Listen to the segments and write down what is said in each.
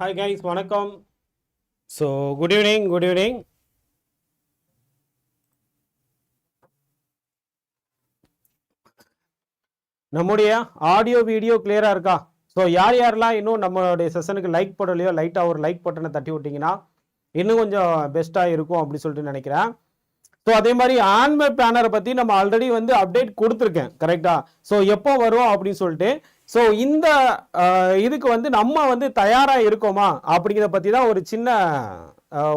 Hi guys வணக்கம். So good evening good evening நம்முடைய audio video கிளியராக இருக்கா? ஸோ யார் யாரெல்லாம் இன்னும் நம்மளுடைய செஷனுக்கு லைக் போடலையோ லைட்டாக ஒரு லைக் பட்டனை தட்டி விட்டிங்கன்னா இன்னும் கொஞ்சம் பெஸ்ட்டாக இருக்கும் அப்படின்னு சொல்லிட்டு நினைக்கிறேன். ஸோ அதே மாதிரி ஆன்மை பேனரை பற்றி நம்ம ஆல்ரெடி வந்து அப்டேட் கொடுத்துருக்கேன் கரெக்டாக ஸோ எப்போ வரும் அப்படின்னு சொல்லிட்டு ஸோ இந்த இதுக்கு வந்து நம்ம வந்து தயாராக இருக்கோமா அப்படிங்கிறத பற்றி தான் ஒரு சின்ன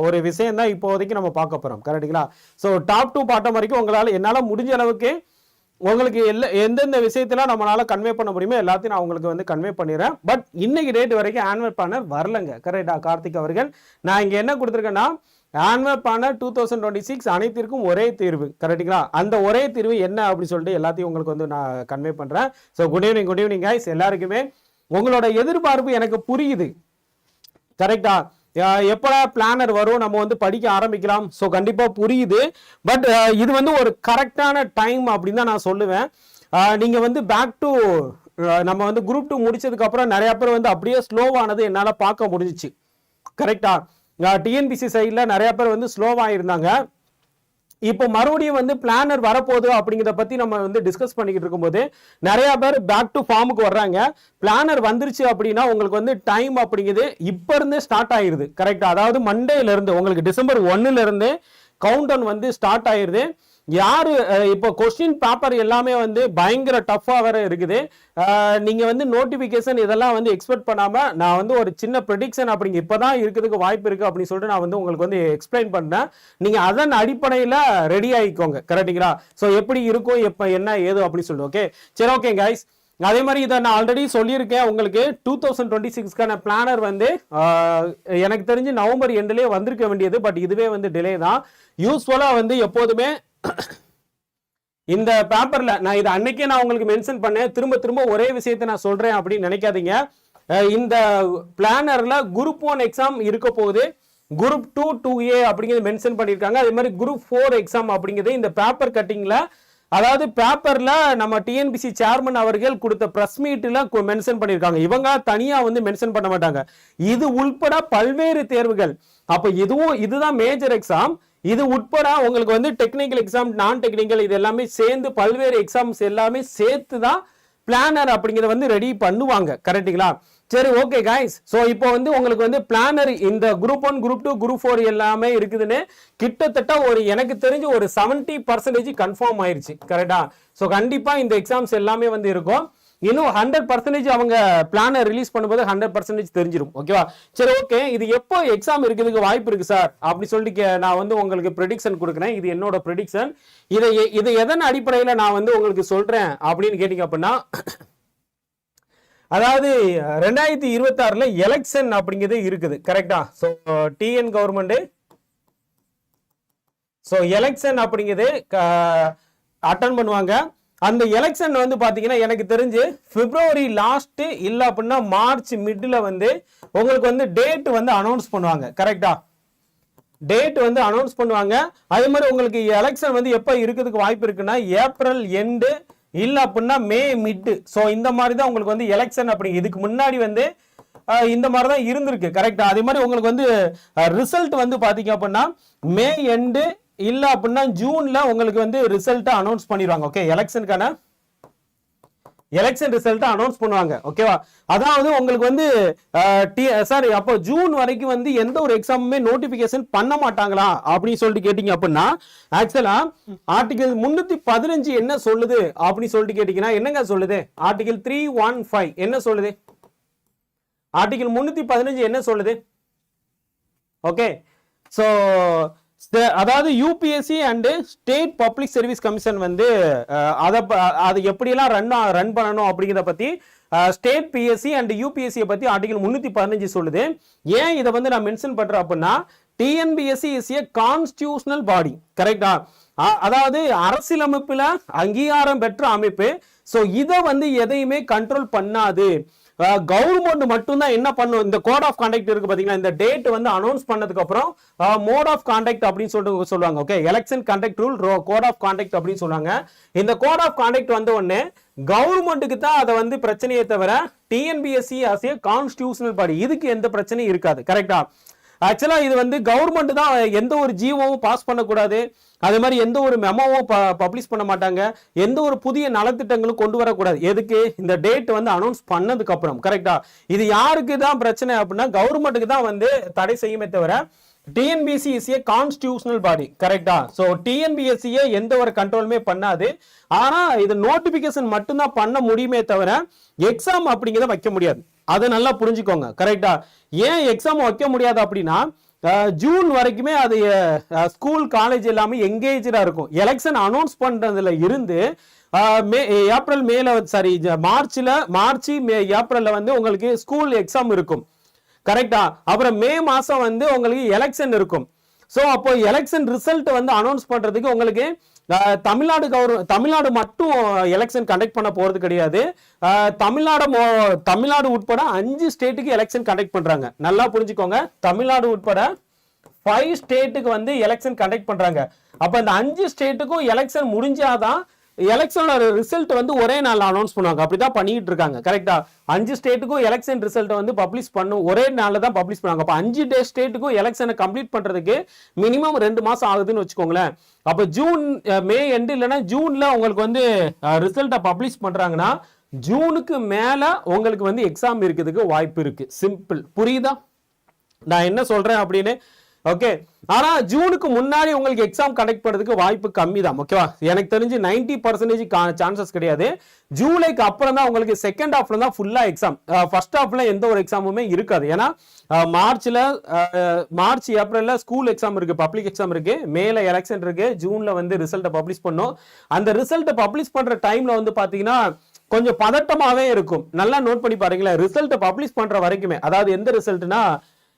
ஒரு விஷயம் தான் இப்போதைக்கு நம்ம பார்க்க போகிறோம் கரெக்டுங்களா ஸோ டாப் டூ பாட்டம் வரைக்கும் உங்களால் என்னால் முடிஞ்ச அளவுக்கு உங்களுக்கு எல்லா எந்தெந்த விஷயத்தில் நம்மளால் கன்வே பண்ண முடியுமோ எல்லாத்தையும் நான் உங்களுக்கு வந்து கன்வே பண்ணிடுறேன். பட் இன்னைக்கு டேட் வரைக்கும் ஆனுவல் பண்ண வரலங்க. கரெக்டா கார்த்திக் அவர்கள் நான் இங்கே என்ன கொடுத்துருக்கேன்னா annual two thousand twenty six அனைத்திற்கும் ஒரே தீர்வு கரெக்டுங்களா அந்த ஒரே தீர்வு என்ன அப்படின்னு சொல்லிட்டு எல்லாத்தையும் உங்களுக்கு வந்து நான் கன்வே பண்ணுறேன் so good evening good evening guys எல்லாருக்குமே உங்களோட எதிர்பார்ப்பு எனக்கு புரியுது. கரெக்டா எப்படா பிளானர் வரும்? நம்ம வந்து படிக்க ஆரம்பிக்கலாம். ஸோ கண்டிப்பாக புரியுது. பட் இது வந்து ஒரு கரெக்டான டைம் அப்படின்னு தான் நான் சொல்லுவேன். நீங்கள் வந்து பேக் டு நம்ம வந்து குரூப் டூ முடிச்சதுக்கப்புறம் நிறையா நிறைய பேர் வந்து அப்படியே ஸ்லோவானது என்னால் பார்க்க முடிஞ்சிச்சு. கரெக்டாக டிஎன்பிசி சைடில் நிறைய பேர் வந்து ஸ்லோவாக இருந்தாங்க. இப்போ மறுபடியும் வந்து பிளானர் வரப்போகுது அப்படிங்கிறத பற்றி நம்ம வந்து டிஸ்கஸ் பண்ணிக்கிட்டு இருக்கும்போது நிறைய பேர் பேக் டு ஃபார்முக்கு வர்றாங்க. பிளானர் வந்துருச்சு அப்படின்னா உங்களுக்கு வந்து டைம் அப்படிங்கிறது இப்போ இருந்தே ஸ்டார்ட் ஆயிடுது கரெக்டாக அதாவது மண்டேலேருந்து உங்களுக்கு டிசம்பர் ஒன்னுலேருந்து கவுண்ட் டவுன் வந்து ஸ்டார்ட் ஆயிடுது யாரு இப்போ கொஸ்டின் பேப்பர் எல்லாமே வந்து பயங்கர டஃப்பாக வேற இருக்குது. நீங்கள் வந்து நோட்டிஃபிகேஷன் இதெல்லாம் வந்து எக்ஸ்பெக்ட் பண்ணாமல் நான் வந்து ஒரு சின்ன ப்ரெடிக்ஷன் அப்படிங்க இப்போ தான் இருக்கிறதுக்கு வாய்ப்பு இருக்குது அப்படின்னு சொல்லிட்டு நான் வந்து உங்களுக்கு வந்து எக்ஸ்பிளைன் பண்ணேன். நீங்கள் அதன் அடிப்படையில் ரெடி ஆகிக்கோங்க கரெக்டுங்களா ஸோ எப்படி இருக்கும் எப்போ என்ன ஏது அப்படின்னு சொல்லிட்டு ஓகே சரி ஓகே கைஸ் அதே மாதிரி இதை நான் ஆல்ரெடி சொல்லியிருக்கேன் உங்களுக்கு. டூ தௌசண்ட் டுவெண்ட்டி சிக்ஸ்க்கான பிளானர் வந்து எனக்கு தெரிஞ்சு நவம்பர் எண்ட்லேயே வந்திருக்க வேண்டியது பட் இதுவே வந்து டிலே தான். யூஸ்ஃபுல்லாக வந்து எப்போதுமே இந்த பேப்பரில் நான் இது அன்னைக்கே நான் உங்களுக்கு மென்ஷன் பண்ணேன். திரும்ப திரும்ப ஒரே விஷயத்தை நான் சொல்கிறேன் அப்படின்னு நினைக்காதீங்க. இந்த பிளானரில் குரூப் ஒன் எக்ஸாம் இருக்க போகுது. குரூப் டூ டூ ஏ அப்படிங்கிறது மென்ஷன் பண்ணியிருக்காங்க. அதே மாதிரி குரூப் ஃபோர் எக்ஸாம் அப்படிங்கிறது இந்த பேப்பர் கட்டிங்கில் அதாவது பேப்பரில் நம்ம டிஎன்பிசி சேர்மன் அவர்கள் கொடுத்த ப்ரெஸ் மீட்டில் மென்ஷன் பண்ணியிருக்காங்க. இவங்க தனியாக வந்து மென்ஷன் பண்ண மாட்டாங்க. இது உள்பட பல்வேறு தேர்வுகள். அப்போ இதுவும் இதுதான் மேஜர் எக்ஸாம் இது உட்பட உங்களுக்கு வந்து டெக்னிக்கல் எக்ஸாம் நான் டெக்னிக்கல் இது எல்லாமே சேர்ந்து பல்வேறு எக்ஸாம்ஸ் எல்லாமே சேர்த்து தான் பிளானர் அப்படிங்கிறத வந்து ரெடி பண்ணுவாங்க. கரெக்ட்டுங்களா சரி ஓகே காய்ஸ் ஸோ இப்போ வந்து உங்களுக்கு வந்து பிளானர் இந்த group one group two group four எல்லாமே இருக்குதுன்னு கிட்டத்தட்ட ஒரு எனக்கு தெரிஞ்சு ஒரு செவன்ட்டி பர்சன்டேஜ் கன்ஃபார்ம் ஆயிடுச்சு கரெக்டா ஸோ கண்டிப்பாக இந்த எக்ஸாம்ஸ் எல்லாமே வந்து இருக்கும். இன்னும் ஹண்ட்ரட் பர்சன்டேஜ் அவங்க பிளானை ரிலீஸ் பண்ணும்போது ஹண்ட்ரட் பர்சன்டேஜ் தெரிஞ்சிடும் ஓகேவா சரி ஓகே இது எப்போ எக்ஸாம் இருக்கிறதுக்கு வாய்ப்பு இருக்கு சார் அப்படி சொல்லிட்டு நான் வந்து உங்களுக்கு ப்ரெடிக்ஷன் கொடுக்குறேன். இது என்னோட ப்ரெடிக்ஷன் இதை இதை எதன் அடிப்படையில் நான் வந்து உங்களுக்கு சொல்கிறேன் அப்படின்னு கேட்டிங்க அப்படின்னா அதாவது ரெண்டாயிரத்தி இருபத்தாறில் எலெக்ஷன் அப்படிங்கிறது இருக்குது. கரெக்டா so TN government so election அப்படிங்கிறது அட்டன் பண்ணுவாங்க. அந்த எலெக்ஷன் வந்து பார்த்தீங்கன்னா எனக்கு தெரிஞ்சு பிப்ரவரி லாஸ்ட்டு இல்லை அப்படின்னா மார்ச் மிடில் வந்து உங்களுக்கு வந்து டேட் வந்து அனௌன்ஸ் பண்ணுவாங்க. கரெக்டா டேட் வந்து அனௌன்ஸ் பண்ணுவாங்க. அதே மாதிரி உங்களுக்கு எலெக்ஷன் வந்து எப்போ இருக்கிறதுக்கு வாய்ப்பு இருக்குன்னா ஏப்ரல் எண்டு இல்லை அப்படின்னா மே மிட்டு ஸோ இந்த மாதிரி தான் உங்களுக்கு வந்து எலெக்ஷன் அப்படி இதுக்கு முன்னாடி வந்து இந்த மாதிரி தான் இருந்திருக்கு. கரெக்டாக அதே மாதிரி உங்களுக்கு வந்து ரிசல்ட் வந்து பார்த்தீங்க அப்படின்னா மே எண்டு இல்லை அப்படின்னா ஜூனில் உங்களுக்கு வந்து ரிசல்ட்டை அனௌன்ஸ் பண்ணிடுவாங்க ஓகே எலெக்ஷனுக்கான எலெக்ஷன் ரிசல்ட்டை அனௌன்ஸ் பண்ணுவாங்க ஓகேவா அதாவது உங்களுக்கு வந்து டி சாரி அப்போ ஜூன் வரைக்கும் வந்து எந்த ஒரு எக்ஸாமுமே நோட்டிஃபிகேஷன் பண்ண மாட்டாங்களா? அப்படின்னு சொல்லிட்டு கேட்டிங்க அப்படின்னா ஆக்சுவலாக ஆர்டிகல் முந்நூற்றி பதினஞ்சு என்ன சொல்லுது? அப்படின்னு சொல்லிட்டு கேட்டிங்கன்னா என்னங்க சொல்லுது? ஆர்டிகல் த்ரீ ஒன் ஃபைவ் என்ன சொல்லுது? ஆர்டிகல் முந்நூற்றி பதினஞ்சு என்ன சொல்லுது? ஓகே ஸோ அதாவது UPSC and state public service commission வந்து அதை அது எப்படியெல்லாம் ரன் ரன் பண்ணணும் அப்படிங்கிறத பற்றி ஸ்டேட் பிஎஸ்சி அண்ட் யூபிஎஸ்சியை பற்றி ஆர்டிகல் முந்நூற்றி பதினஞ்சு சொல்லுது. ஏன் இதை வந்து நான் மென்ஷன் பண்ணுறேன் அப்படின்னா TNPSC is a constitutional body கரெக்டா அதாவது அரசியலமைப்பில் அங்கீகாரம் பெற்ற அமைப்பு. ஸோ இதை வந்து எதையுமே கண்ட்ரோல் பண்ணாது. கவர்மெண்ட் மட்டும்தான் என்ன பண்ணும்? இந்த கோட் ஆஃப் கான்டாக்ட் இருக்கு பாத்தீங்களா? இந்த டேட் வந்து அனௌன்ஸ் பண்ணதுக்கு அப்புறம் மோட் ஆஃப் கான்டாக்ட் அப்படின்னு சொல்லிட்டு சொல்லுவாங்க. Okay election contact rule code of contact அப்படின்னு சொல்லுவாங்க. இந்த கோட் ஆஃப் கான்டாக்ட் வந்த உடனே கவர்மெண்ட்டுக்கு தான் அதை வந்து பிரச்சனையே தவிர டிஎன்பிஎஸ்சி ஆசிய கான்ஸ்டியூஷனல் பாடி இதுக்கு எந்த பிரச்சனையும் இருக்காது. கரெக்டா ஆக்சுவலாக இது வந்து கவர்மெண்ட் தான் எந்த ஒரு ஜீவோவும் பாஸ் பண்ணக்கூடாது. அதே மாதிரி எந்த ஒரு மெமோவும் பப்ளிஷ் பண்ண மாட்டாங்க. எந்த ஒரு புதிய நலத்திட்டங்களும் கொண்டு வரக்கூடாது. எதுக்கு? இந்த டேட் வந்து அனௌன்ஸ் பண்ணதுக்கு அப்புறம் கரெக்டா இது யாருக்கு தான் பிரச்சனை அப்படின்னா கவர்மெண்ட்டுக்கு தான் வந்து தடை செய்யுமே தவிர TNPC is a constitutional body கரெக்டா ஸோ டிஎன்பிஎஸ்சியை எந்த ஒரு கண்ட்ரோலுமே பண்ணாது. ஆனா இது நோட்டிபிகேஷன் மட்டும்தான் பண்ண முடியுமே தவிர எக்ஸாம் அப்படிங்கிறத வைக்க முடியாது. அதை நல்லா புரிஞ்சுக்கோங்க. கரெக்டா ஏன் எக்ஸாம் வைக்க முடியாது அப்படின்னா ஜூன் வரைக்குமே அது ஸ்கூல் காலேஜ் எல்லாமே எங்கேஜா இருக்கும். எலெக்ஷன் அனௌன்ஸ் பண்ணுறதுல இருந்து மே ஏப்ரல் மேல சாரி மார்ச்ல மார்ச் மே ஏப்ரலில் வந்து உங்களுக்கு ஸ்கூல் எக்ஸாம் இருக்கும். கரெக்டா அப்புறம் மே மாதம் வந்து உங்களுக்கு எலெக்ஷன் இருக்கும். ஸோ அப்போ எலெக்ஷன் ரிசல்ட் வந்து அனௌன்ஸ் பண்ணுறதுக்கு உங்களுக்கு தமிழ்நாடு கவர் தமிழ்நாடு மட்டும் எலெக்ஷன் கண்டக்ட் பண்ண போறது கிடையாது. தமிழ்நாடு தமிழ்நாடு உட்பட அஞ்சு ஸ்டேட்டுக்கு எலெக்ஷன் கண்டக்ட் பண்றாங்க. நல்லா புரிஞ்சுக்கோங்க. தமிழ்நாடு உட்பட ஃபைவ் ஸ்டேட்டுக்கு வந்து எலெக்ஷன் கண்டக்ட் பண்றாங்க. அப்போ இந்த அஞ்சு ஸ்டேட்டுக்கும் எலெக்ஷன் முடிஞ்சாதான் எலெக்ஷனோட ரிசல்ட் வந்து ஒரே நாள் அனௌன்ஸ் பண்ணுவாங்க. அப்படி தான் பண்ணிட்டு இருக்காங்க. கரெக்டா அஞ்சு ஸ்டேட்டுக்கும் எலெக்ஷன் ரிசல்ட் வந்து பப்ளிஷ் பண்ணும். ஒரே நாளில் தான் பப்ளிஷ் பண்ணுவாங்க. அப்போ அஞ்சு டே ஸ்டேட்டுக்கும் எலெக்ஷனை கம்ப்ளீட் பண்ணுறதுக்கு மினிமம் ரெண்டு மாதம் ஆகுதுன்னு வச்சுக்கோங்களேன். அப்போ ஜூன் மே எண்டு இல்லைன்னா ஜூனில் உங்களுக்கு வந்து ரிசல்ட்டை பப்ளிஷ் பண்ணுறாங்கன்னா ஜூனுக்கு மேலே உங்களுக்கு வந்து எக்ஸாம் இருக்கிறதுக்கு வாய்ப்பு இருக்குது சிம்பிள் புரியுதா? நான் என்ன சொல்கிறேன் அப்படின்னு ஓகே ஆனா ஜூனுக்கு முன்னாடி உங்களுக்கு எக்ஸாம் கண்டக்ட் பண்றதுக்கு வாய்ப்பு கம்மி தான் ஓகேவா எனக்கு தெரிஞ்சு நைன்டி பர்சன்டேஜ் சான்சஸ் கிடையாது. ஜூலைக்கு அப்புறம் தான் உங்களுக்கு செகண்ட் ஹாஃப்ல தான் ஃபுல்லா எக்ஸாம் ஃபர்ஸ்ட் ஹாஃப்ல எந்த ஒரு எக்ஸாமுமே இருக்காது. ஏன்னா மார்ச்ல மார்ச் ஏப்ரல்ல ஸ்கூல் எக்ஸாம் இருக்கு பப்ளிக் எக்ஸாம் இருக்கு. மேல எலெக்ஷன் இருக்கு. ஜூன்ல வந்து ரிசல்ட்டை பப்ளிஷ் பண்ணும். அந்த ரிசல்ட்டை பப்ளிஷ் பண்ற டைம்ல வந்து பாத்தீங்கன்னா கொஞ்சம் பதட்டமாவே இருக்கும். நல்லா நோட் பண்ணி பாருங்களேன். ரிசல்ட்டை பப்ளிஷ் பண்ற வரைக்குமே அதாவது எந்த ரிசல்ட்னா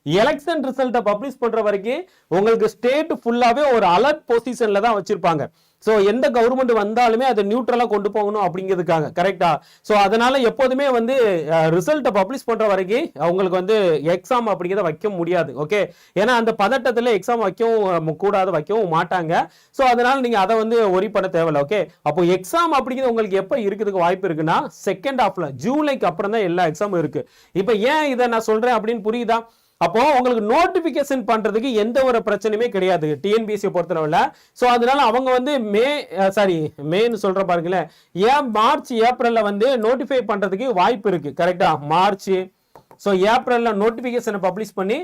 எலெக்ஷன் ரிசல்ட்டை பப்ளிஷ் பண்ற வரைக்கும் உங்களுக்கு ஸ்டேட் ஃபுல்லாவே ஒரு அலர்ட் பொசிஷன்ல தான் வச்சிருப்பாங்க. ஸோ எந்த கவர்மெண்ட் வந்தாலுமே அதை நியூட்ரலாக கொண்டு போகணும் அப்படிங்கிறதுக்காக கரெக்டா ஸோ அதனால எப்போதுமே வந்து ரிசல்ட்டை பப்ளிஷ் பண்ணுற வரைக்கும் அவங்களுக்கு வந்து எக்ஸாம் அப்படிங்கிறத வைக்க முடியாது ஓகே ஏன்னா அந்த பதட்டத்தில் எக்ஸாம் வைக்கவும் கூடாது வைக்கவும் மாட்டாங்க. ஸோ அதனால நீங்கள் அதை வந்து ஒரி பண்ண தேவையில்ல ஓகே அப்போ எக்ஸாம் அப்படிங்கிறது உங்களுக்கு எப்போ இருக்கிறதுக்கு வாய்ப்பு இருக்குன்னா செகண்ட் ஹாஃப்ல ஜூலைக்கு அப்புறம் தான் எல்லா எக்ஸாமும் இருக்கு. இப்போ ஏன் இதை நான் சொல்கிறேன் அப்படின்னு புரியுதா? அப்போ உங்களுக்கு நோட்டிபிகேஷன் பண்றதுக்கு எந்த ஒரு பிரச்சனையுமே கிடையாது டிஎன்பிஎஸ்சி பொறுத்தளவில். ஸோ அதனால அவங்க வந்து மே சாரி மேன்னு சொல்ற பாருங்களேன் ஏன் மார்ச் ஏப்ரல்ல வந்து நோட்டிஃபை பண்றதுக்கு வாய்ப்பு இருக்கு கரெக்டா மார்ச். ஸோ ஏப்ரலில் நோட்டிஃபிகேஷனை பப்ளிஷ் பண்ணி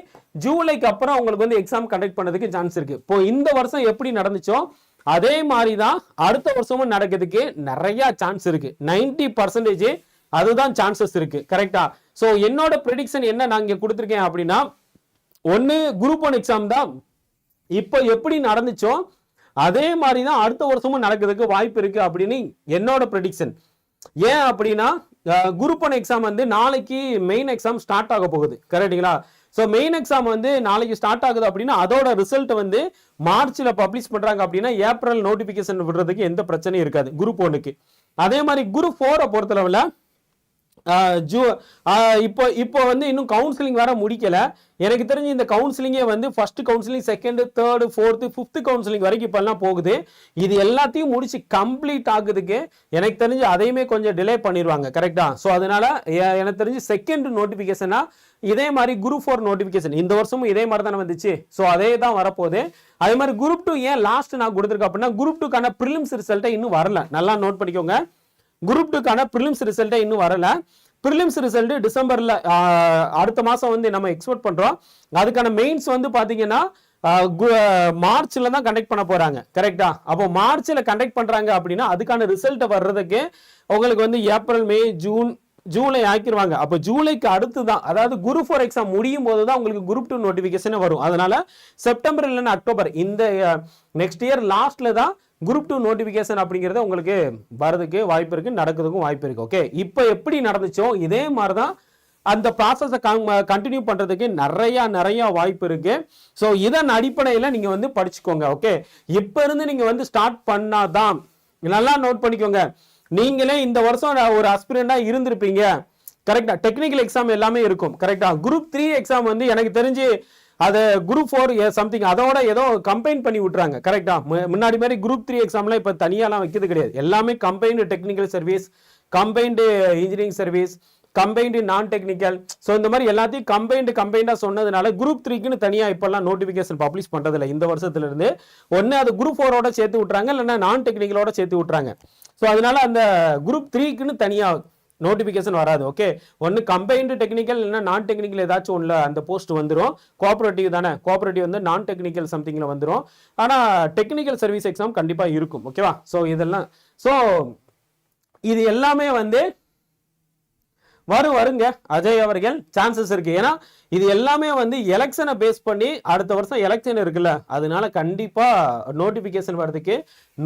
ஜூலைக்கு அப்புறம் உங்களுக்கு வந்து எக்ஸாம் கண்டக்ட் பண்ணதுக்கு சான்ஸ் இருக்கு. இப்போ இந்த வருஷம் எப்படி நடந்துச்சோ அதே மாதிரி தான் அடுத்த வருஷமும் நடக்கிறதுக்கு நிறைய சான்ஸ் இருக்கு. நைன்டி பர்சன்டேஜ் அதுதான் சான்சஸ் இருக்கு கரெக்டா ஸோ என்னோட ப்ரெடிக்ஷன் என்ன நான் இங்கே கொடுத்துருக்கேன் அப்படின்னா ஒன்று குரூப் ஒன் எக்ஸாம் தான். இப்போ எப்படி நடந்துச்சோ அதே மாதிரி தான் அடுத்த வருஷமும் நடக்கிறதுக்கு வாய்ப்பு இருக்குது அப்படின்னு என்னோட ப்ரெடிக்ஷன் ஏன் அப்படின்னா குரூப் ஒன் எக்ஸாம் வந்து நாளைக்கு மெயின் எக்ஸாம் ஸ்டார்ட் ஆக போகுது. கரெக்டுங்களா ஸோ மெயின் எக்ஸாம் வந்து நாளைக்கு ஸ்டார்ட் ஆகுது அப்படின்னா அதோட ரிசல்ட் வந்து மார்ச்சில் பப்ளிஷ் பண்ணுறாங்க அப்படின்னா ஏப்ரல் நோட்டிஃபிகேஷன் விடுறதுக்கு எந்த பிரச்சனையும் இருக்காது குரூப் ஒன்றுக்கு அதே மாதிரி குரூப் ஃபோரை பொறுத்தளவில் ஜூ இப்போ இப்போ வந்து இன்னும் கவுன்சிலிங் வர முடிக்கல. எனக்கு தெரிஞ்சு இந்த கவுன்சிலிங்கே வந்து first counselling second third fourth fifth counselling வரைக்கும் இப்போல்லாம் போகுது. இது எல்லாத்தையும் முடிச்சு கம்ப்ளீட் ஆகுதுக்கு எனக்கு தெரிஞ்சு அதையுமே கொஞ்சம் டிலே பண்ணிடுவாங்க கரெக்டா ஸோ அதனால எனக்கு தெரிஞ்சு செகண்ட் நோட்டிஃபிகேஷனா இதே மாதிரி குரூப் ஃபோர் நோட்டிஃபிகேஷன் இந்த வருஷமும் இதே மாதிரி தானே வந்துச்சு? ஸோ அதே தான் வரப்போகுது. அதே மாதிரி குரூப் டூ ஏன் லாஸ்ட் நான் கொடுத்துருக்கேன் அப்படின்னா குரூப் டூக்கான ப்ரிலிம்ஸ் ரிசல்ட்டை இன்னும் வரல. நல்லா நோட் பண்ணிக்கோங்க. குரூப் டூக்கான ப்ரிலிம்ஸ் ரிசல்ட்டே இன்னும் வரல. ப்ரிலிம்ஸ் ரிசல்ட் டிசம்பர்ல அடுத்த மாசம் வந்து நம்ம எக்ஸ்போர்ட் பண்றோம். அதுக்கான மெயின்ஸ் வந்து பாத்தீங்கன்னா மார்ச்ல தான் கண்டக்ட் பண்ண போறாங்க. கரெக்டா அப்போ மார்ச்ல கண்டக்ட் பண்றாங்க அப்படின்னா அதுக்கான ரிசல்ட் வர்றதுக்கு உங்களுக்கு வந்து ஏப்ரல் மே ஜூன் ஜூலை ஆக்கிடுவாங்க அப்போ ஜூலைக்கு அடுத்து தான் அதாவது குரூப் ஃபோர் எக்ஸாம் முடியும் போது தான் உங்களுக்கு குரூப் டூ நோட்டிஃபிகேஷன் வரும். அதனால செப்டம்பர் இல்லைன்னா அக்டோபர் இந்த நெக்ஸ்ட் இயர் லாஸ்ட்ல தான் குரூப் டூ நோட்டிஃபிகேஷன் அப்படிங்கிறது உங்களுக்கு வரதுக்கு வாய்ப்பு இருக்குது நடக்கிறதுக்கும் வாய்ப்பு இருக்குது ஓகே இப்போ எப்படி நடந்துச்சோ இதே மாதிரி தான் அந்த ப்ராசஸை கண்டினியூ பண்ணுறதுக்கு நிறையா நிறையா வாய்ப்பு இருக்குது ஸோ இதன் அடிப்படையில் நீங்கள் வந்து படிச்சுக்கோங்க ஓகே இப்போ இருந்து நீங்கள் வந்து ஸ்டார்ட் பண்ணாதான் நல்லா நோட் பண்ணிக்கோங்க. நீங்களே இந்த வருஷம் ஒரு அஸ்பிரண்டாக இருந்திருப்பீங்க. கரெக்டாக டெக்னிக்கல் எக்ஸாம் எல்லாமே இருக்கும் கரெக்டாக குரூப் த்ரீ எக்ஸாம் வந்து எனக்கு தெரிஞ்சு அதை குரூப் ஃபோர் சம்திங் அதோட ஏதோ கம்பைன் பண்ணி விட்றாங்க கரெக்டா முன்னாடி மாதிரி குரூப் த்ரீ எக்ஸாம்லாம் இப்போ தனியாலாம் வைக்கிறது கிடையாது. எல்லாமே combined technical service combined engineering service combined non technical so இந்த மாதிரி எல்லாத்தையும் கம்பைன்டு கம்பைண்டாக சொன்னதுனால குரூப் த்ரீக்குன்னு தனியாக இப்போல்லாம் நோட்டிஃபிகேஷன் பப்ளிஷ் பண்ணுறதில்ல இந்த வருஷத்துலேருந்து ஒன்று அது குரூப் ஃபோரோட சேர்த்து விட்றாங்க இல்லைன்னா நான் டெக்னிக்கலோட சேர்த்து விட்றாங்க ஸோ அதனால அந்த குரூப் த்ரீக்குன்னு தனியாக நோட்டிஃபிகேஷன் வராது ஓகே ஒன்று கம்பைன்டு டெக்னிக்கல் இல்லைன்னா நான் டெக்னிக்கல் ஏதாச்சும் ஒன்றில் அந்த போஸ்ட் வந்துடும் கோஆப்ரேட்டிவ் தானே? கோஆப்ரேட்டிவ் வந்து நான் டெக்னிக்கல் சம்திங்கில் வந்துடும் ஆனால் டெக்னிக்கல் சர்வீஸ் எக்ஸாம் கண்டிப்பாக இருக்கும் ஓகேவா ஸோ இதெல்லாம் ஸோ இது எல்லாமே வந்து வரும் வருங்க. அஜய் அவர்கள் சான்சஸ் இருக்கு. ஏன்னா இது எல்லாமே வந்து எலெக்ஷனை பேஸ் பண்ணி அடுத்த வருஷம் எலெக்ஷன் இருக்குல்ல. அதனால கண்டிப்பா நோட்டிபிகேஷன் வர்றதுக்கு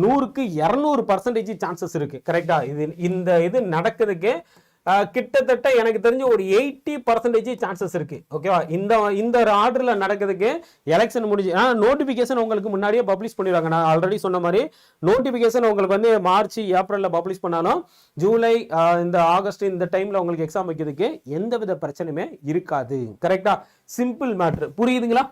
நூறுக்கு இரநூறு பர்சன்டேஜ் சான்சஸ் இருக்கு. கரெக்டா இது இந்த இது நடக்கிறதுக்கு கிட்டத்தட்ட எனக்கு தெரிஞ்சு ஒரு எயிட்டி பர்சன்டேஜ் சான்சஸ் இருக்கு. ஓகேவா இந்த இந்த ஆர்டரில் நடக்கிறதுக்கு எலெக்ஷன் முடிஞ்சு ஆனால் நோட்டிஃபிகேஷன் உங்களுக்கு முன்னாடியே பப்ளிஷ் பண்ணிடுவாங்க. நான் ஆல்ரெடி சொன்ன மாதிரி நோட்டிஃபிகேஷன் உங்களுக்கு வந்து மார்ச் ஏப்ரலில் பப்ளிஷ் பண்ணாலும் ஜூலை இந்த ஆகஸ்ட் இந்த டைமில் உங்களுக்கு எக்ஸாம் வைக்கிறதுக்கு எந்த வித பிரச்சனையுமே இருக்காது. கரெக்டாக சிம்பிள் மேட்ரு புரியுதுங்களா?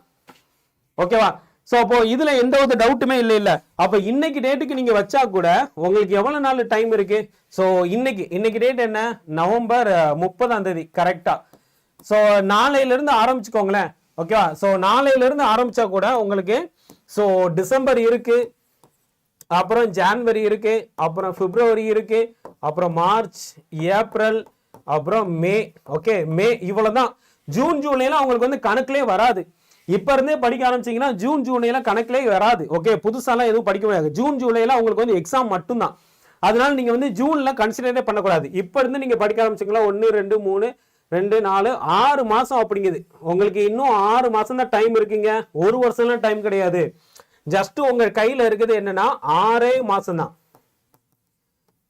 ஓகேவா ஸோ அப்போ இதுல எந்த ஒரு டவுட்டுமே இல்லை இல்லை. அப்போ இன்னைக்கு டேட்டுக்கு நீங்க வச்சா கூட உங்களுக்கு எவ்வளவு நாள் டைம் இருக்கு? ஸோ இன்னைக்கு இன்னைக்கு டேட் என்ன? நவம்பர் முப்பதாம் தேதி கரெக்டா ஸோ நாளையில இருந்து ஆரம்பிச்சுக்கோங்களேன். ஓகேவா ஸோ நாளையில இருந்து ஆரம்பிச்சா கூட உங்களுக்கு ஸோ டிசம்பர் இருக்கு. அப்புறம் ஜான்வரி இருக்கு. அப்புறம் பிப்ரவரி இருக்கு. அப்புறம் மார்ச் ஏப்ரல் அப்புறம் மே. ஓகே மே இவ்வளவுதான். ஜூன் ஜூலைலாம் அவங்களுக்கு வந்து கணக்குலேயே வராது. இப்போ இருந்தே படிக்க ஆரம்பிச்சீங்கன்னா ஜூன் ஜூலைலாம் கணக்கிலே வராது. ஓகே புதுசாலாம் எதுவும் படிக்க முடியாது. ஜூன் ஜூலைலாம் உங்களுக்கு வந்து எக்ஸாம் மட்டும்தான். அதனால நீங்கள் வந்து ஜூனில் கன்சிடரே பண்ணக்கூடாது. இப்போ இருந்து நீங்கள் படிக்க ஆரம்பிச்சிங்களா? ஒன்று ரெண்டு மூணு ரெண்டு நாலு ஆறு மாதம் அப்படிங்குது. உங்களுக்கு இன்னும் ஆறு மாதம் தான் டைம் இருக்குங்க. ஒரு வருஷம்லாம் டைம் கிடையாது. ஜஸ்ட் உங்கள் கையில் இருக்குது என்னன்னா ஆறே மாசம் தான்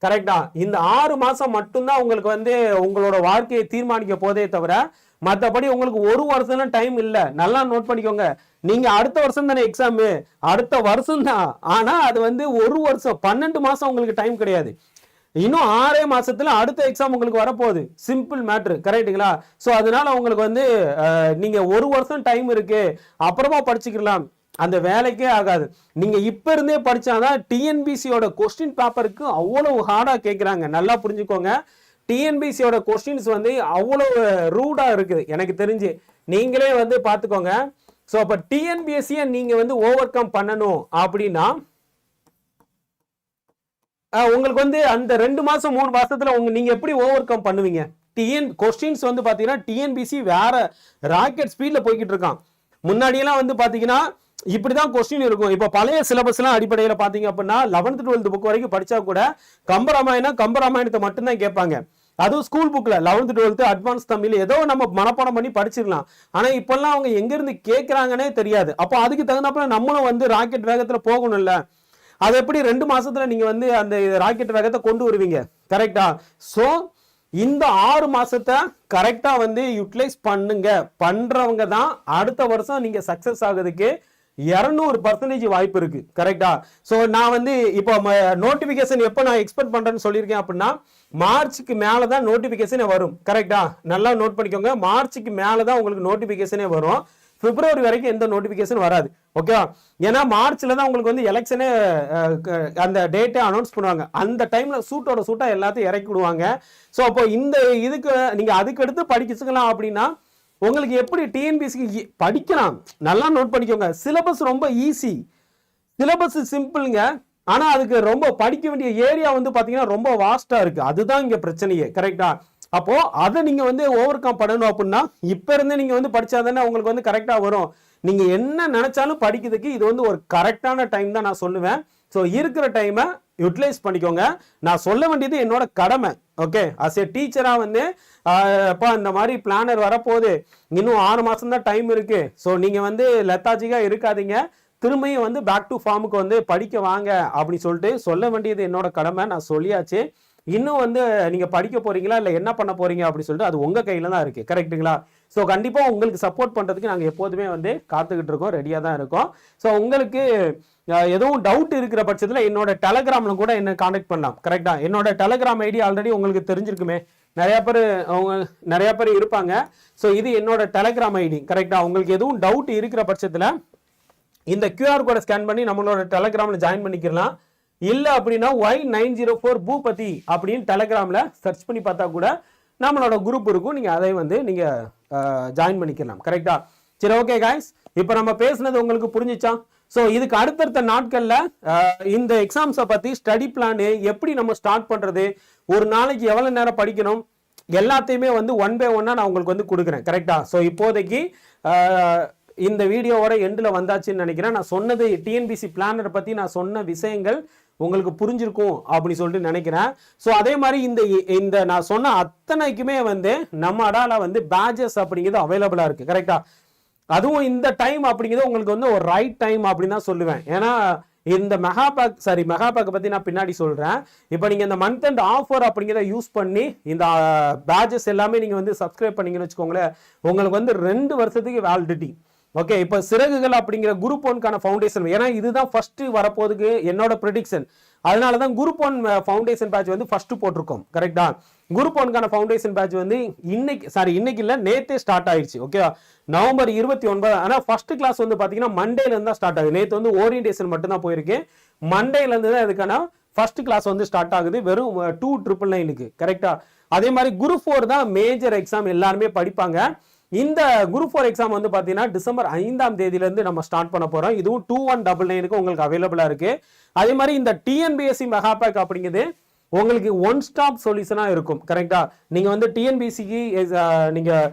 கரெக்டா இந்த ஆறு மாதம் மட்டும்தான் உங்களுக்கு வந்து உங்களோட வாழ்க்கையை தீர்மானிக்க போதே தவிர மற்றபடி உங்களுக்கு ஒரு வருஷம் டைம் இல்லை. நல்லா நோட் பண்ணிக்கோங்க. நீங்க அடுத்த வருஷம் தானே எக்ஸாமு அடுத்த வருஷம் தான். ஆனா அது வந்து ஒரு வருஷம் பன்னெண்டு மாசம் உங்களுக்கு டைம் கிடையாது. இன்னும் ஆறே மாசத்துல அடுத்த எக்ஸாம் உங்களுக்கு வரப்போகுது. சிம்பிள் மேட்ரு கரெக்ட்டுங்களா ஸோ அதனால உங்களுக்கு வந்து நீங்கள் நீங்க ஒரு வருஷம் டைம் இருக்கு. அப்புறமா படிச்சுக்கலாம் அந்த வேலைக்கே ஆகாது. நீங்க இப்ப இருந்தே படிச்சாதான் டிஎன்பிசியோட கொஸ்டின் பேப்பருக்கு அவ்வளவு ஹார்டா கேட்குறாங்க நல்லா புரிஞ்சுக்கோங்க. டிஎன்பிசியோட கொஸ்டின்ஸ் வந்து அவ்வளோ ரூடாக இருக்குது. எனக்கு தெரிஞ்சு. நீங்களே வந்து பார்த்துக்கோங்க. ஸோ அப்போ டிஎன்பிஎஸ்சியை நீங்கள் வந்து ஓவர் கம் பண்ணணும் அப்படின்னா உங்களுக்கு வந்து அந்த ரெண்டு மாதம் மூணு மாதத்தில் உங்க நீங்கள் எப்படி ஓவர் கம் பண்ணுவீங்க டிஎன் கொஸ்டின்ஸ் வந்து பார்த்தீங்கன்னா டிஎன்பிசி வேற ராக்கெட் ஸ்பீடில் போய்கிட்டு இருக்கான். முன்னாடியெல்லாம் வந்து பார்த்தீங்கன்னா இப்படி தான் கொஸ்டின் இருக்கும். இப்போ பழைய சிலபஸ்லாம் அடிப்படையில் பார்த்தீங்க அப்படின்னா லெவன்த் டுவெல்த் புக் வரைக்கும் படித்தா கூட கம்பராமாயணம் கம்பராமாயணத்தை மட்டும்தான் கேட்பாங்க. அதுவும் ஸ்கூல் புக்கில் லெவன்த்து டுவெல்த்து அட்வான்ஸ் தமிழ் ஏதோ நம்ம மனப்பாடம் பண்ணி படிச்சிடலாம். ஆனால் இப்போல்லாம் அவங்க எங்கேருந்து கேட்குறாங்கன்னே தெரியாது. அப்போ அதுக்கு தகுந்தப்பல நம்மளும் வந்து ராக்கெட் வேகத்தில் போகணும்ல. அது எப்படி ரெண்டு மாதத்தில் நீங்கள் வந்து அந்த ராக்கெட் வேகத்தை கொண்டு வருவீங்க? கரெக்டா ஸோ இந்த ஆறு மாதத்தை கரெக்டாக வந்து யூட்டிலைஸ் பண்ணுங்க. பண்ணுறவங்க தான் அடுத்த வருஷம் நீங்கள் சக்ஸஸ் ஆகுறதுக்கு இரநூறு பர்சன்டேஜ் வாய்ப்பு இருக்குது கரெக்டா ஸோ நான் வந்து இப்போ நோட்டிஃபிகேஷன் எப்போ நான் எக்ஸ்பெக்ட் பண்ணுறேன்னு சொல்லியிருக்கேன் அப்படின்னா மார்ச்சுக்கு மேலே தான் நோட்டிஃபிகேஷனே வரும். கரெக்டா நல்லா நோட் பண்ணிக்கோங்க. மார்ச்சுக்கு மேலே தான் உங்களுக்கு நோட்டிஃபிகேஷனே வரும். பிப்ரவரி வரைக்கும் எந்த நோட்டிஃபிகேஷன் வராது. ஓகேவா ஏன்னா மார்ச்சில் தான் உங்களுக்கு வந்து எலெக்ஷனே அந்த டேட்டே அனௌன்ஸ் பண்ணுவாங்க. அந்த டைமில் சூட்டோட சூட்டாக எல்லாத்தையும் இறக்கி விடுவாங்க. ஸோ அப்போ இந்த இதுக்கு நீங்கள் அதுக்கடுத்து படிக்கச்சுக்கலாம் படிச்சுக்கலாம் அப்படின்னா உங்களுக்கு எப்படி டிஎன்பிசிக்கு படிக்கலாம். நல்லா நோட் பண்ணிக்கோங்க. சிலபஸ் ரொம்ப ஈஸி சிலபஸ் சிம்பிளுங்க ஆனால் அதுக்கு ரொம்ப படிக்க வேண்டிய ஏரியா வந்து பார்த்தீங்கன்னா ரொம்ப வாஸ்ட்டாக இருக்குது அதுதான் இங்கே பிரச்சனையே. கரெக்டாக அப்போது அதை நீங்கள் வந்து ஓவர் கம் பண்ணணும் அப்படின்னா இப்போ இருந்தே நீங்கள் வந்து படிச்சாதானே உங்களுக்கு வந்து கரெக்டாக வரும். நீங்கள் என்ன நினச்சாலும் படிக்கிறதுக்கு இது வந்து ஒரு கரெக்டான டைம் தான் நான் சொல்லுவேன். ஸோ இருக்கிற டைமை யூட்டிலைஸ் பண்ணிக்கோங்க. நான் சொல்ல வேண்டியது என்னோட கடமை. ஓகே அஸ் ஏ டீச்சராக வந்து அப்பா இந்த மாதிரி பிளானர் வரப்போகுது. இன்னும் ஆறு மாதம் தான் டைம் இருக்குது ஸோ நீங்கள் வந்து லெத்தாஜிக்காக இருக்காதீங்க. திரும்பியும் வந்து பேக் டு ஃபார்முக்கு வந்து படிக்க வாங்க அப்படின்னு சொல்லிட்டு சொல்ல வேண்டியது என்னோட கடமை நான் சொல்லியாச்சு. இன்னும் வந்து நீங்க படிக்க போறீங்களா இல்ல என்ன பண்ண போறீங்க அப்படின்னு சொல்லிட்டு அது உங்க கையில தான் இருக்கு. கரெக்ட்டுங்களா ஸோ கண்டிப்பாக உங்களுக்கு சப்போர்ட் பண்ணுறதுக்கு நாங்கள் எப்போதுமே வந்து காத்துக்கிட்டு இருக்கோம் ரெடியாக தான் இருக்கோம். ஸோ உங்களுக்கு எதுவும் டவுட் இருக்கிற பட்சத்தில் என்னோட டெலகிராமில் கூட என்ன காண்டாக்ட் பண்ணலாம். கரெக்டாக என்னோட டெலகிராம் ஐடி ஆல்ரெடி உங்களுக்கு தெரிஞ்சிருக்குமே. நிறையா பேர் அவங்க நிறையா பேர் இருப்பாங்க. ஸோ இது என்னோட டெலகிராம் ஐடி கரெக்டாக உங்களுக்கு எதுவும் டவுட் இருக்கிற பட்சத்தில் இந்த கியூஆர் கோடை ஸ்கேன் பண்ணி நம்மளோட டெலகிராமில் ஜாயின் பண்ணிக்கலாம் இல்லை அப்படின்னா Y nine zero four Bhupathi அப்படின்னு டெலகிராமில் சர்ச் பண்ணி பார்த்தா கூட நம்மளோட குரூப் இருக்கும். நீங்கள் அதை வந்து நீங்கள் ஜாயின் பண்ணிக்கலாம் கரெக்டா சரி ஓகே காய்ஸ் இப்போ நம்ம பேசுனது உங்களுக்கு புரிஞ்சிச்சா? ஸோ இதுக்கு அடுத்தடுத்த நாட்களில் இந்த எக்ஸாம்ஸை பற்றி ஸ்டடி பிளானு எப்படி நம்ம ஸ்டார்ட் பண்ணுறது ஒரு நாளைக்கு எவ்வளோ நேரம் படிக்கணும்? எல்லாத்தையுமே வந்து ஒன் பை ஒன்னாக நான் உங்களுக்கு வந்து கொடுக்குறேன். கரெக்டாக ஸோ இப்போதைக்கு இந்த வீடியோவோட எண்டில் வந்தாச்சுன்னு நினைக்கிறேன். நான் சொன்னது டிஎன்பிசி பிளானர் பற்றி நான் சொன்ன விஷயங்கள் உங்களுக்கு புரிஞ்சிருக்கும் அப்படின்னு சொல்லிட்டு நினைக்கிறேன். ஸோ அதே மாதிரி இந்த இந்த நான் சொன்ன அத்தனைக்குமே வந்து நம்ம அடால வந்து பேஜஸ் அப்படிங்கிறது அவைலபிளாக இருக்குது கரெக்டாக அதுவும் இந்த டைம் அப்படிங்கிறது உங்களுக்கு வந்து ஒரு ரைட் டைம் அப்படின்னு தான் சொல்லுவேன். ஏன்னா இந்த மெகா பேக் சாரி மெகா பேக்கை பற்றி நான் பின்னாடி சொல்கிறேன் இப்போ நீங்கள் இந்த மந்த் அண்ட் ஆஃபர் அப்படிங்கிறத யூஸ் பண்ணி இந்த பேஜஸ் எல்லாமே நீங்கள் வந்து சப்ஸ்கிரைப் பண்ணீங்கன்னு வச்சுக்கோங்களேன் உங்களுக்கு வந்து ரெண்டு வருஷத்துக்கு வேலிடிட்டி ஓகே இப்போ சிறகுகள் அப்படிங்கிற குரூப் ஒன்கான ஃபவுண்டேஷன் ஏன்னா இதுதான் ஃபர்ஸ்ட் வரப்போதுக்கு என்னோட ப்ரிடிக்ஷன் அதனால தான் குரூப் ஒன் ஃபவுண்டேஷன் பேட்ச் வந்து ஃபர்ஸ்ட் போட்டிருக்கோம். கரெக்டா குரூப் ஒன்கான ஃபவுண்டேஷன் பேட்ச் வந்து இன்னைக்கு சாரி இன்னைக்கு இல்லை நேத்தே ஸ்டார்ட் ஆயிடுச்சு. ஓகே நவம்பர் இருபத்தி ஒன்பது ஆனால் ஃபர்ஸ்ட் கிளாஸ் வந்து பார்த்தீங்கன்னா மண்டேலேருந்து தான் ஸ்டார்ட் ஆகுது. நேற்று வந்து ஓரியன்டேஷன் மட்டும் தான் மண்டேலேருந்து மண்டேல இருந்து தான் இதுக்கான ஃபர்ஸ்ட் கிளாஸ் வந்து ஸ்டார்ட் ஆகுது. வெறும் டூ ட்ரிபிள் நைனுக்கு கரெக்டா அதே மாதிரி குரூப் ஃபோர் தான் மேஜர் எக்ஸாம் எல்லாருமே படிப்பாங்க. இந்த குரூப் ஃபோர் எக்ஸாம் வந்து பார்த்தீங்கன்னா டிசம்பர் ஐந்தாம் தேதியிலேருந்து நம்ம ஸ்டார்ட் பண்ண போகிறோம் இதுவும் டூ ஒன் டபுள் நைனுக்கு உங்களுக்கு அவைலபிளாக இருக்குது அதே மாதிரி இந்த டிஎன்பிஎஸ்சி மெகாபேக் அப்படிங்கிறது உங்களுக்கு ஒன் ஸ்டாப் சொல்யூஷனாக இருக்கும். கரெக்டாக நீங்கள் வந்து டிஎன்பிசிக்கு நீங்கள்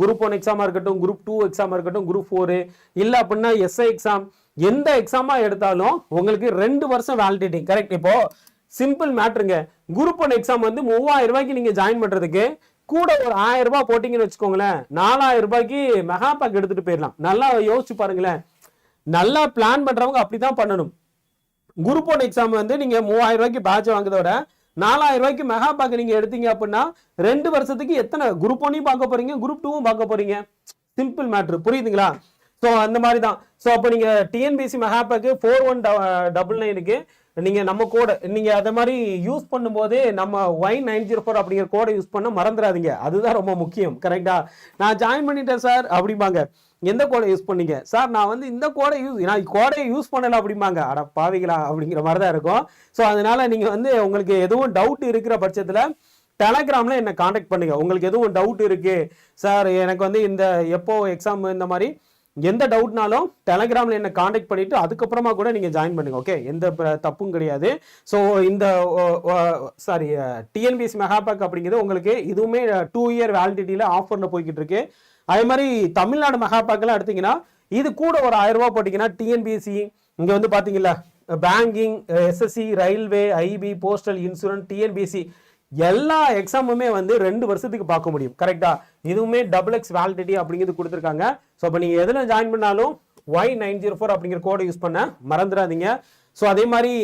குரூப் ஒன் எக்ஸாமாக இருக்கட்டும் குரூப் டூ எக்ஸாமாக இருக்கட்டும் குரூப் ஃபோரு இல்லை அப்படின்னா எஸ்ஐ எக்ஸாம் எந்த எக்ஸாமாக எடுத்தாலும் உங்களுக்கு ரெண்டு வருஷம் வேலிடிட்டி கரெக்ட் இப்போது சிம்பிள் மேட்ருங்க குரூப் ஒன் எக்ஸாம் வந்து மூவாயிரம் ரூபாய்க்கு நீங்கள் ஜாயின் பண்ணுறதுக்கு கூட ஒரு ஆயிரம் ரூபாய் போட்டிங்கன்னு வச்சுக்கோங்களேன் நாலாயிரம் ரூபாய்க்கு மெகா பேக் எடுத்துட்டு போயிடலாம். நல்லா யோசிச்சு பாருங்களேன். நல்லா பிளான் பண்றவங்க அப்படிதான் பண்ணணும். குரூப் ஒன் எக்ஸாம் வந்து நீங்க மூவாயிரம் ரூபாய்க்கு பேட்ச் வாங்குறத விட நாலாயிரம் ரூபாய்க்கு மெகா பேக் நீங்க எடுத்தீங்க அப்படின்னா ரெண்டு வருஷத்துக்கு எத்தனை குரூப் ஒன்னையும் பார்க்க போறீங்க குரூப் டூவும் பார்க்க போறீங்க? சிம்பிள் மேட்ரு புரியுதுங்களா? ஸோ அந்த மாதிரி தான் ஸோ அப்போ நீங்கள் TNPC mega pack four one double நைனுக்கு நீங்கள் நம்ம கோடை நீங்கள் அதை மாதிரி யூஸ் பண்ணும்போதே நம்ம ஒயின் நைன் ஜீரோ ஃபோர் அப்படிங்கிற கோடை யூஸ் பண்ண மறந்துடாதீங்க அதுதான் ரொம்ப முக்கியம். கரெக்டா நான் ஜாயின் பண்ணிட்டேன் சார் அப்படிம்பாங்க. எந்த கோடை யூஸ் பண்ணீங்க? சார் நான் வந்து இந்த கோடை யூஸ் நான் கோடையை யூஸ் பண்ணலை அப்படிம்பாங்க. அட பாவிகளா அப்படிங்கிற மாதிரி தான் இருக்கும். ஸோ அதனால நீங்கள் வந்து உங்களுக்கு எதுவும் டவுட் இருக்கிற பட்சத்தில் டெலகிராமில் என்னை காண்டாக்ட் பண்ணுங்கள் உங்களுக்கு எதுவும் டவுட் இருக்குது சார் எனக்கு வந்து இந்த எப்போ எக்ஸாம் இந்த மாதிரி எந்த டவுட்னாலும் டெலகிராமில் என்ன காண்டாக்ட் பண்ணிவிட்டு அதுக்கப்புறமா கூட நீங்கள் ஜாயின் பண்ணுங்கள் ஓகே எந்த ப- தப்பும் கிடையாது. ஸோ இந்த சாரி டிஎன்பிஎஸ் மெகாபேக் அப்படிங்கிறது உங்களுக்கு இதுவுமே டூ இயர் வேலிடிட்டியில் ஆஃபரில் போய்கிட்டு இருக்கு. அதே மாதிரி தமிழ்நாடு மெகாபேக்கெல்லாம் எடுத்தீங்கன்னா இது கூட ஒரு ஆயிரம் ரூபா போட்டீங்கன்னா டிஎன்பிஎஸ்சி இங்கே வந்து பார்த்தீங்களா banking SSC railway IP postal insurance TNPSC எல்லா எக்ஸாமுமே வந்து ரெண்டு வருஷத்துக்கு பார்க்க முடியும். கரெக்டா இதுவுமே டபுள் எக்ஸ் வேலிடிட்டி அப்படிங்கிறது கொடுத்துருக்காங்க. ஸோ அப்போ நீங்கள் எதில் ஜாயின் பண்ணாலும் ஒய் நைன் ஜீரோ ஃபோர் அப்படிங்கிற கோடை யூஸ் பண்ண மறந்துடாதீங்க. ஸோ அதே மாதிரி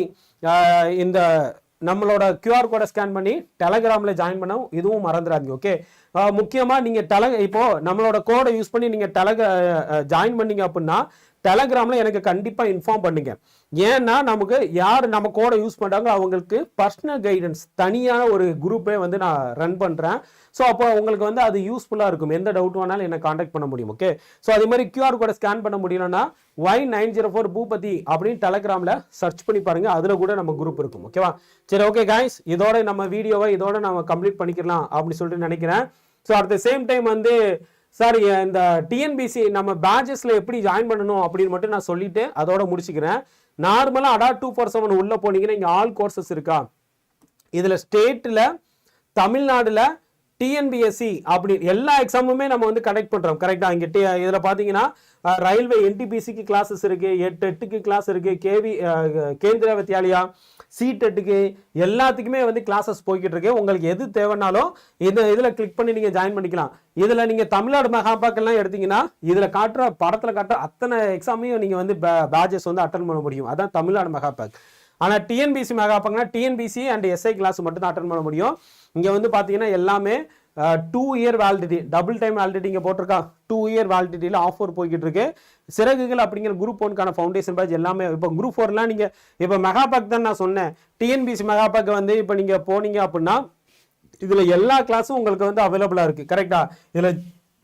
இந்த நம்மளோட கியூஆர் கோடை ஸ்கேன் பண்ணி டெலகிராமில் ஜாயின் பண்ண இதுவும் மறந்துடாதீங்க ஓகே முக்கியமாக நீங்கள் டெல இப்போ நம்மளோட கோடை யூஸ் பண்ணி நீங்கள் டெலக ஜாயின் பண்ணீங்க அப்படின்னா டெலகிராமில் எனக்கு கண்டிப்பாக இன்ஃபார்ம் பண்ணுங்க. ஏன்னா நமக்கு யார் நம்ம கோடை யூஸ் பண்ணுறாங்க அவங்களுக்கு பர்சனல் கைடன்ஸ் தனியான ஒரு குரூப்பே வந்து நான் ரன் பண்ணுறேன் ஸோ அப்போ உங்களுக்கு வந்து அது யூஸ்ஃபுல்லாக இருக்கும். எந்த டவுட் வேணாலும் என்ன காண்டாக்ட் பண்ண முடியும் ஓகே ஸோ அதே மாதிரி கியூஆர் கோடை ஸ்கேன் பண்ண முடியலன்னா Y nine zero four Bhupathi அப்படின்னு டெலகிராம்ல சர்ச் பண்ணி பாருங்கள் அதில் கூட நம்ம குரூப் இருக்கும் ஓகேவா சரி ஓகே காய்ஸ் இதோட நம்ம வீடியோவை இதோட நம்ம கம்ப்ளீட் பண்ணிக்கலாம் அப்படின்னு சொல்லிட்டு நினைக்கிறேன். So at the same time வந்து சார் இந்த டிஎன்பிசி நம்ம பேஜஸில் எப்படி ஜாயின் பண்ணணும் அப்படின்னு மட்டும் நான் சொல்லிட்டு அதோட முடிச்சுக்கிறேன். நார்மலாக அடா டூ ஃபோர் செவன் உள்ள போனீங்கன்னா இங்கே ஆல் கோர்சஸ் இருக்கா? இதில் ஸ்டேட்டில் தமிழ்நாடுல டிஎன்பிஎஸ்சி அப்படி எல்லா எக்ஸாமுமே நம்ம வந்து கனெக்ட் பண்ணுறோம் கரெக்டாக இங்கே டி- இதில் பார்த்தீங்கன்னா ரயில்வே என்டிபிசிக்கு கிளாஸஸ் இருக்குது எட்டு எட்டுக்கு கிளாஸ் இருக்குது கேவி கேந்திர வித்யாலயா சீட்டெட்டுக்கு எல்லாத்துக்குமே வந்து கிளாஸஸ் போய்கிட்டு இருக்கு. உங்களுக்கு எது தேவைனாலும் இந்த இதில் கிளிக் பண்ணி நீங்கள் ஜாயின் பண்ணிக்கலாம். இதில் நீங்கள் தமிழ்நாடு மெகாபாக்கெல்லாம் எடுத்தீங்கன்னா இதில் காட்டுற படத்தில் காட்டுற அத்தனை எக்ஸாமையும் நீங்கள் வந்து பேஜஸ் வந்து அட்டன் பண்ண முடியும். அதான் தமிழ்நாடு மகாபாக். ஆனால் டிஎன்பிசி மகாபாக்னா டிஎன்பிசி அண்ட் எஸ்ஐ கிளாஸ் மட்டும் தான் அட்டன் பண்ண முடியும். இங்கே வந்து பார்த்தீங்கன்னா எல்லாமே two year validity double time validity இங்கே போட்டிருக்கா டூ இயர் வேலிடிட்டியில் ஆஃபர் போய்கிட்டு இருக்கு சிறகுகள் அப்படிங்கிற குரூப் ஒன்க்கான ஃபவுண்டேஷன் பேட்ச் எல்லாமே இப்போ குரூப் ஃபோர்லாம் நீங்கள் இப்போ மெகாபேக் தான் நான் சொன்னேன். டிஎன்பிசி மெகாபாக் வந்து இப்போ நீங்கள் போனீங்க அப்படின்னா இதில் எல்லா கிளாஸும் உங்களுக்கு வந்து அவைலபிளாக இருக்குது கரெக்டாக இதில்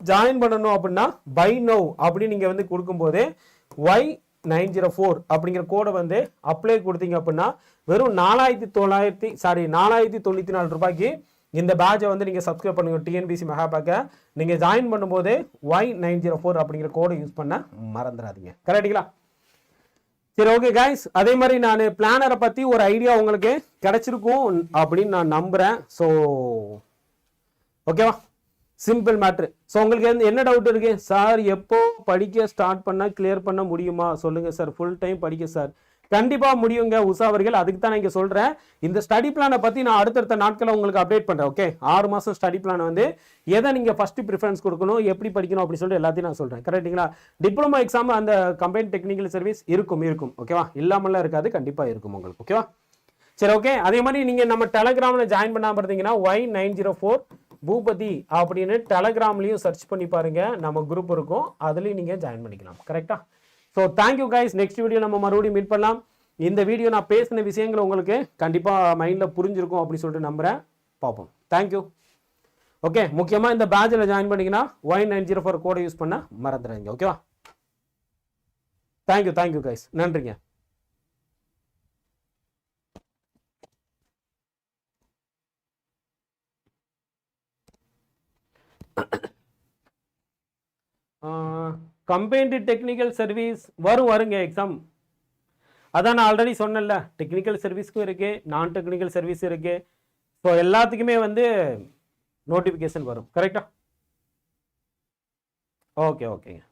ஜாயின் பண்ணணும் அப்படின்னா பை நோ அப்படின்னு நீங்கள் வந்து கொடுக்கும்போது ஒய் நைன் ஜீரோ ஃபோர் அப்படிங்கிற கோடை வந்து அப்ளை கொடுத்தீங்க அப்படின்னா வெறும் நாலாயிரத்தி தொள்ளாயிரத்தி சாரி நாலாயிரத்தி தொண்ணூற்றி நாலு ரூபாய்க்கு இந்த பேட்சை வந்து நீங்கள் சப்ஸ்கிரைப் பண்ணுங்கள் டிஎன்பிசி மெகா பேக்கை நீங்கள் ஜாயின் பண்ணும்போது ஒய் நைன் ஜீரோ ஃபோர் அப்படிங்கிற கோடை யூஸ் பண்ண மறந்துடாதீங்க. கரெக்டுங்களா சரி ஓகே கைஸ் அதே மாதிரி நான் பிளானரை பற்றி ஒரு ஐடியா உங்களுக்கு கிடச்சிருக்கும் அப்படின்னு நான் நம்புகிறேன் ஸோ ஓகேவா சிம்பிள் மேட்ரு ஸோ உங்களுக்கு என்ன டவுட் இருக்கு? சார் எப்போ படிக்க ஸ்டார்ட் பண்ணால் கிளியர் பண்ண முடியுமா? சொல்லுங்கள் சார் ஃபுல் டைம் படிக்க சார் கண்டிப்பாக முடியுங்க உஷா அவர்கள். அதுக்கு தான் நான் இங்க சொல்கிறேன் இந்த ஸ்டடி பிளானை பற்றி நான் அடுத்தடுத்த நாட்களை உங்களுக்கு அப்டேட் பண்ணுறேன் ஓகே ஆறு மாதம் ஸ்டடி பிளான் வந்து எதை நீங்கள் ஃபஸ்ட்டு ப்ரிஃபரன்ஸ் கொடுக்கணும் எப்படி படிக்கணும் அப்படின்னு சொல்லிட்டு எல்லாத்தையும் நான் சொல்கிறேன் கரெக்ட்டுங்களா டிப்ளமோ எக்ஸாம் அந்த கம்பைன் டெக்னிக்கல் சர்வீஸ் இருக்கும் இருக்கும். ஓகேவா இல்லாமலாம் இருக்காது கண்டிப்பாக இருக்கும் உங்களுக்கு. ஓகேவா சரி ஓகே அதே மாதிரி நீங்கள் நம்ம டெலகிராமில் ஜாயின் பண்ணாமல் இருந்தீங்கன்னா Y nine zero four Boopathi அப்படின்னு டெலகிராம்லேயும் சர்ச் பண்ணி பாருங்கள் நம்ம குரூப் இருக்கும். அதுலேயும் நீங்கள் ஜாயின் பண்ணிக்கலாம். கரெக்டாக so thank you guys next video நம்ம மறுபடியும் மீட் பண்ணலாம். இந்த வீடியோ நான் பேசின விஷயங்கள் உங்களுக்கு கண்டிப்பாக மைண்டில் புரிஞ்சிருக்கும் அப்படின்னு சொல்லிட்டு நம்புகிறேன் பார்ப்போம். தேங்க்யூ ஓகே முக்கியமாக இந்த பேட்சில் ஜாயின் பண்ணீங்கன்னா ஒய் நைன் ஜீரோ ஃபோர் கோடை யூஸ் பண்ண மறந்துடுறீங்க ஓகேவா தேங்க்யூ தேங்க்யூ கைஸ் நன்றிங்க. கம்பைன்டு டெக்னிக்கல் சர்வீஸ் வரும் வருங்க எக்ஸாம் அதான் நான் ஆல்ரெடி சொன்னேன்ல டெக்னிக்கல் சர்வீஸ்க்கும் இருக்குது நான் டெக்னிக்கல் சர்வீஸ் இருக்குது ஸோ எல்லாத்துக்குமே வந்து நோட்டிஃபிகேஷன் வரும் கரெக்டா ஓகே ஓகேங்க